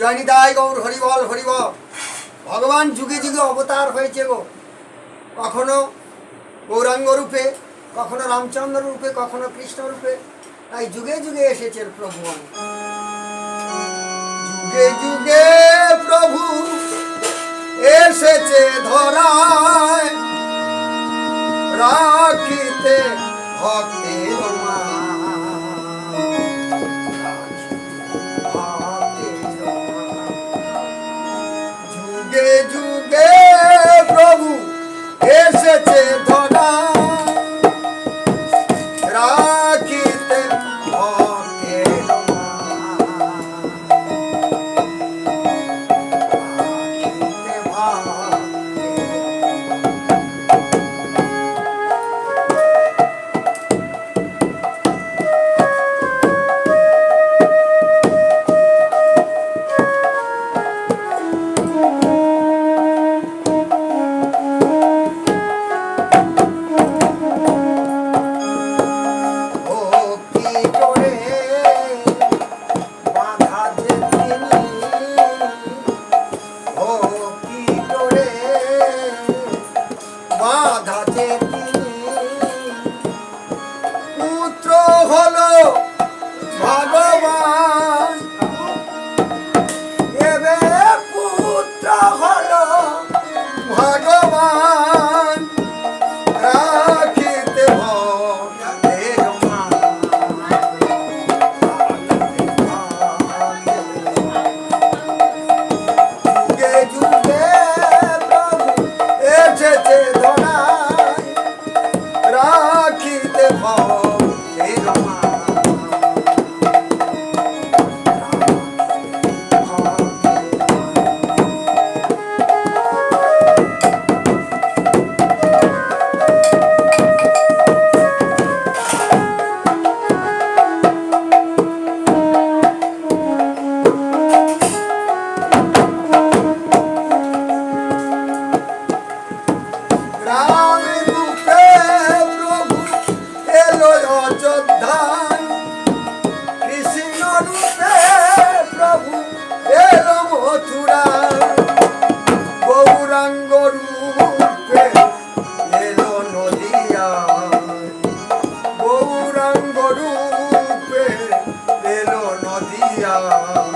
জয়নিতাই গৌর হরিবল হরিবল ভগবান যুগে যুগে অবতার হয়েছে গো। কখনো গৌরাঙ্গ রূপে, কখনো রামচন্দ্র রূপে, কখনো কৃষ্ণ রূপে, তাই যুগে যুগে এসেছেন প্রভু যুগে যুগে প্রভু এসেছে ধরায়, রাখিতে ভক্তের রাখিতে ভক্তের মান। এলো অযোধ্যায় কৃষ্ণ রূপে প্রভু এলো মথুরায় গৌরাঙ্গ রূপে এলো নদিয়ায় গৌরাঙ্গ রূপে এলো নদিয়ায়